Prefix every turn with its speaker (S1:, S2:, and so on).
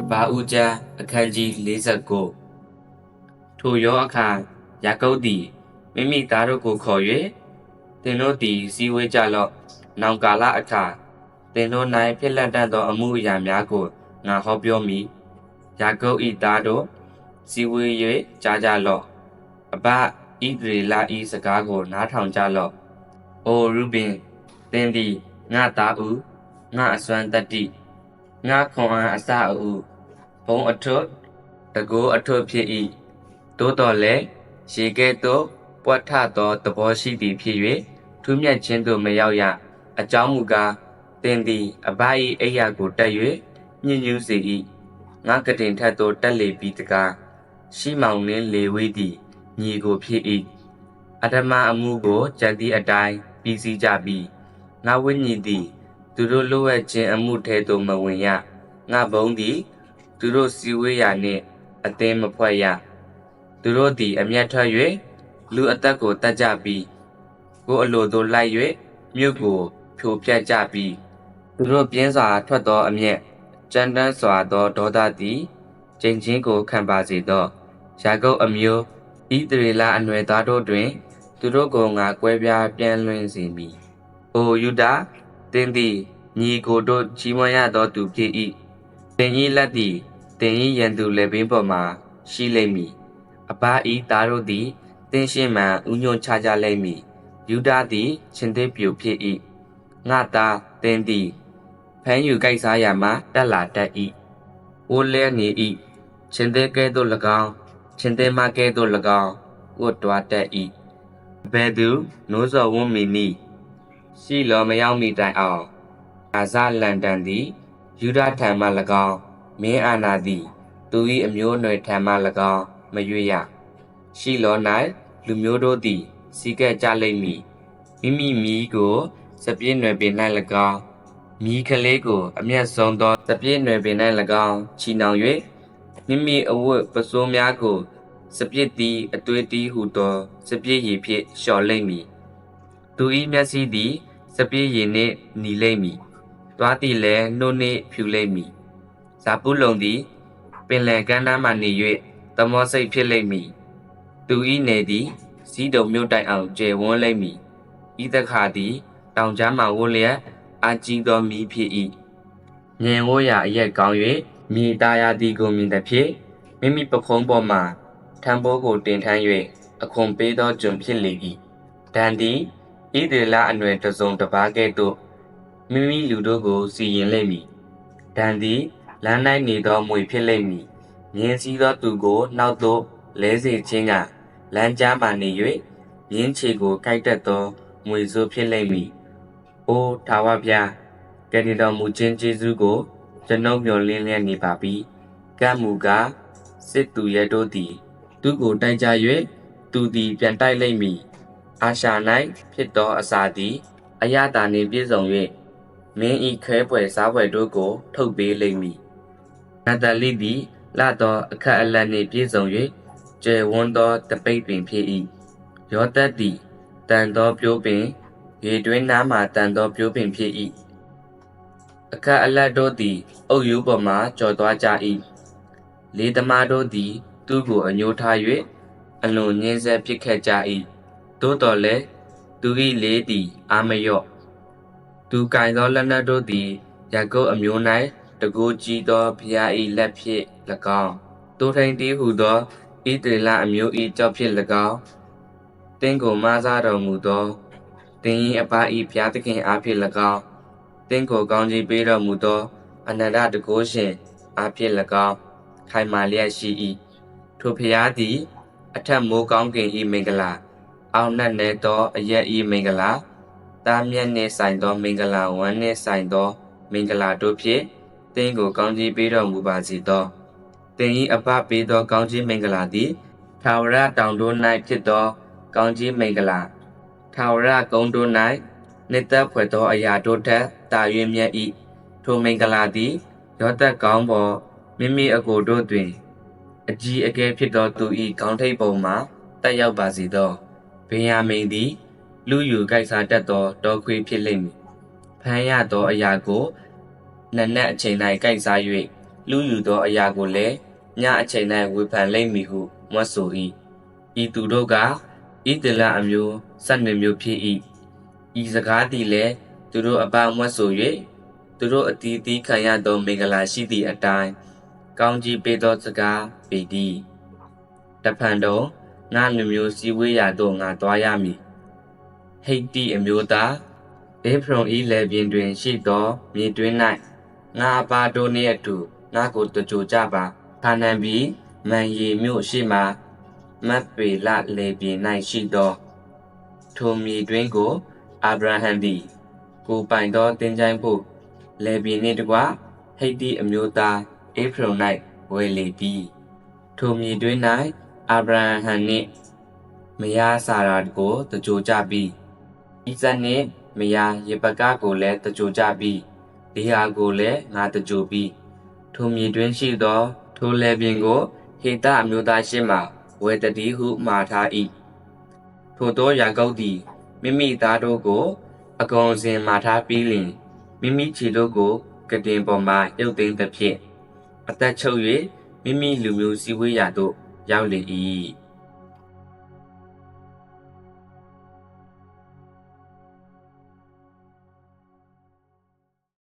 S1: အာဥကျမ်းအခန်းကြီး49ထိုရောအခါယာကုပ်သည်မိမိသားတို့ကိုခေါ်၍သင်တို့သည်စည်းဝေးကြလော့နောင်ကာလအခါသင်တို့၌ဖြစ်လက်တတ်သောအမှုအရာများကိုငါဟောပြောမည်ယာကုပ်၏သားတို့စည်းဝေး၍ကြားကြလော့အဘဣဒရေလ၏စကားကိုနားထောင်ကြလော့အိုရုဘင်သင်သည်ငါသားဦးငါအစွမ်းတတ္တိ ငါခွန်အားအစအဦးဘုံအထွတ်တကိုးအထွတ်ဖြစ်၏သို့တော်လည်းရေကဲ့သို့ပွက်ထသောသဘောရှိသည်ဖြစ်၍ထူးမြတ်ခြင်းသို့မရောက်ရအကြောင်းမူကားသင်သည်အဘ၏အိယာကိုတက်၍ညှဉ်းညူးစေ၏ငါကတင်ထက်သို့တက်လေပြီးတကားရှိမောင်နှင်းလေဝေးသည်ညီကိုဖြစ်၏အဓမ္မအမှုကိုကြံသည့်အတိုင်းပြီးစီးကြပြီးငါဝိညာဉ်သည် သူတို့လိုအပ်ခြင်းအမှုထဲသို့မဝင်ရငါဘုံသည်သူတို့စီဝေးရာနှင့်အသင်းမဖွဲ့ရသူတို့သည်အမျက်ထွက်၍လူအသက်ကိုတတ်ကြပြီးကိုယ်အလိုသို့လိုက်၍မြို့ကိုဖြိုဖျက်ကြပြီးသူတို့ပြင်းစွာထွက်သောအမျက်ကြမ်းတမ်းစွာသောဒေါသသည်ကျိန်ချင်းကိုခံပါစေသောယာကုပ်အမျိုးဣသရေလအနွယ်သားတို့တွင် သူတို့ကိုငါကွဲပြားပြန်လွင်စေမည်။အိုယူဒ သင်သည်ညီကိုတို့ချီးမွမ်းရသောသူဖြစ်၏။သင်၏လက်သည်သင်၏ရန်သူလက်ပင်ပေါ်မှရှိလိမ့်မည်။အဘ၏သားတို့သည်သင်ရှင်းမှဥညွန့်ချကြလိမ့်မည်။ယူဒသည်ရှင်သေးပြူဖြစ်၏။ငါသားသင်သည်ဖမ်းယူကြိုက်စားရမှတက်လာတတ်၏။အိုးလဲနေ၏။ရှင်သေးကဲ့သို့၎င်းရှင်သေးမကဲ့သို့၎င်းဝတ်တွားတတ်၏။ဘယ်သူနိုးစော်ဝန်းမီနီ ရှိလောမရောက်မီတိုင်အောင်အာဇလန်တန်သည်ယူဒထံမှ၎င်းမင်းအာနာသည် သူ၏အမျိုးအနွယ်ထံမှ၎င်းမရွေ့ရရှိလော၌လူမျိုးတို့သည်စီကဲ့ကြလိမ့်မည်မိမိမိကိုစပြည့်နွယ်ပင်၌၎င်းမိကလေးကိုအမျက်ဆုံးသောစပြည့်နွယ်ပင်၌၎င်းချီနှောင်၍မိမိအဝတ်ပစိုးများကိုစပြစ်သည်အသွေးတီးဟုသောစပြစ်ရည်ဖြင့်လျှော်လိမ့်မည် သူ၏မျက်စိသည်စပြည့်ရည်နှင့်နီလိမ့်မည်။သွားသည်လည်းနှုတ်နှင့်ဖြူလိမ့်မည်။ဇာပုလုံသည် ပင်လယ်ကမ်းနားမှနေ၍သမောစိတ်ဖြစ်လိမ့်မည်။သူ၏နေသည်စီးတုံမြို့တိုင်အောင်ကျယ်ဝန်းလိမ့်မည်။ဤသခါသည်တောင်ကြားမှဝန်းလျက်အာကြီးသောမီးဖြစ်၏။ငင်ဝိုးရာအရက်ကောင်း၍မြေသားရသည်ကိုမြင်သည်ဖြင့်မိမိပခုံးပေါ်မှထံပိုးကိုတင်ထမ်း၍အခွန်ပေးသောကျွန်ဖြစ်လေ၏။ဒန်သည် ဣဒေလအနွယ်တစုံတစ်ပါးကဲ့သို့မိမိလူတို့ကိုစီရင်လိမ့်မည်။ဒန်သည်လမ်း၌နေသောမွေဖြစ်လိမ့်မည်။မြင်းစည်းသောသူကိုနောက်သို့လဲစေခြင်းကလမ်းကြားမှနေ၍မြင်းချေကိုကိုက်တက်သောမွေစိုးဖြစ်လိမ့်မည်။အိုထာဝဗျာကယ်တင်တော်မူခြင်းကျေးဇူးကိုကျွန်ုပ်မျှော်လင့်လျက်နေပါပြီ။ကံမူကားစစ်သူရဲတို့သည် သူကိုတိုက်ကြ၍သူသည်ပြန်တိုက်လိမ့်မည်။ အာရှာ၌ဖြစ်သောအစာသည် အယတာနှင့်ပြည့်စုံ၍မင်းဤခဲပွဲစားပွဲတို့ကို ထုတ်ပေးလိမ့်မည်။နတလိသည်လာသောအခက်အလက်နှင့်ပြည့်စုံ၍ကျယ်ဝန်းသောတပိတ်ပင်ဖြစ်၏။ယောသက်သည်တန်သောပြိုးပင်ရေတွင်းနားမှတန်သောပြိုးပင်ဖြစ်၏။အခက်အလက်တို့သည် အုပ်ယူပေါ်မှကြော်သွားကြ၏။လေးသမားတို့သည် သူ့ကိုအညှိုးထား၍အလွန်ညှင်းဆဲဖြစ်ခဲ့ကြ၏ သို့တော်လည်းသူ၏လေးသည်အာမလျော့သူကင်သောလက်နက်တို့သည်ယကုတ်အမျိုး၌တကူကြီးသောဘုရား၏လက်ဖြင့်၎င်းတိုးထိန်တီးဟုသောဣတေလအမျိုး၏ကြောက်ဖြင့်၎င်းတင်းကိုမဆားတော်မူသောတင်း၏အပ၏ဘုရားသခင်အားဖြင့်၎င်းတင်းကိုကောင်းကြီးပေးတော်မူသောအနန္တတကုရှင်အားဖြင့်၎င်းခိုင်မာလျက်ရှိ၏ထိုဘုရားသည် အထက်မိုးကောင်းကင်၏မင်္ဂလာ အောင်နှက်နေသောအရက်ဤမင်္ဂလာတားမြတ်နှင့်ဆိုင်သောမင်္ဂလာဝမ်းနှင့်ဆိုင်သောမင်္ဂလာတို့ဖြင့်သင်ကိုကောင်းကြီးပေးတော်မူပါစေသောသင်၏အဖပေးသောကောင်းကြီးမင်္ဂလာသည်ထာဝရတောင်တို့၌ဖြစ်သော ကောင်းကြီးမင်္ဂလာထာဝရကုန်းတို့၌နှစ်သက်ဖွယ်သောအရာတို့ထက်တာ၍မြတ်၏ထိုမင်္ဂလာသည်ရောသက်ကောင်းပေါ်မိမိအကိုတို့တွင် အကြီးအကဲဖြစ်သောသူ၏ကောင်းထိပ်ပုံမှာတက်ရောက်ပါစေသော ဗင်ယာမိန်သည် လူယူကြိုက်စားတတ်သောတောခွေးဖြစ်လိမ့်မည်။ဖမ်းရသောအရာကိုနက်နက်အချိန်၌ကြိုက်စား၍လူယူသောအရာကိုလည်းညအချိန်၌ဝေဖန်လိမ့်မည်ဟုမွတ်ဆို၏ဤသူတို့ကဣတလအမျိုးစနှမျိုးဖြစ်၏ဤစကားသည်လည်းသူတို့အပမွတ်ဆို၍သူတို့အတီးတီးခံရသောမင်္ဂလာရှိသည့်အတိုင်းကောင်းကြီးပေးသောစကားပေသည်တဖန်တော့ ငါလူမျိုးစည်းဝေးရာသို့ငါသွားရမည်ဟိတ်တိအမျိုးသားအေဖရုံဤလေပြင်းတွင်ရှိသောမြေတွင်း၌ငါအပါတို့နှင့်အတူငါကိုတကြိုကြပါခါနန်ပြီးမန်ရီမြို့ရှိမှမတ်ပေလလေပြင်း၌ရှိသောထိုမြေတွင်ကိုအာဗြဟံသည်ကိုပိုင်သောတင်ချိုင်းဖို့လေပြင်းနှင့်တကွဟိတ်တိအမျိုးသားအေဖရုံ၌ဝယ်လေပြီးထိုမြေတွင်၌ အာဗြဟံနှင့်မယားစာရာကိုတကြိုကြပြီးဣဇက်နှင့်မယားယေပကကိုလည်းတကြိုကြပြီးဒီဟာကိုလည်းငါတကြိုပြီးထိုမြေတွင်ရှိသော ထိုလေပြင်းကိုဟေတအမျိုးသားရှိမှဝယ်တတိဟုမှားထား၏ထိုသောယာကုပ်သည်မိမိသားတို့ကို အကုန်စင်မှာထားပြီးလျှင်မိမိခြေတို့ကိုကတင်ပေါ်မှရုပ်သိမ်းသဖြင့်အသက်ချုပ်၍မိမိလူမျိုးစည်းဝေးရာသို့ ရောက်လေ၏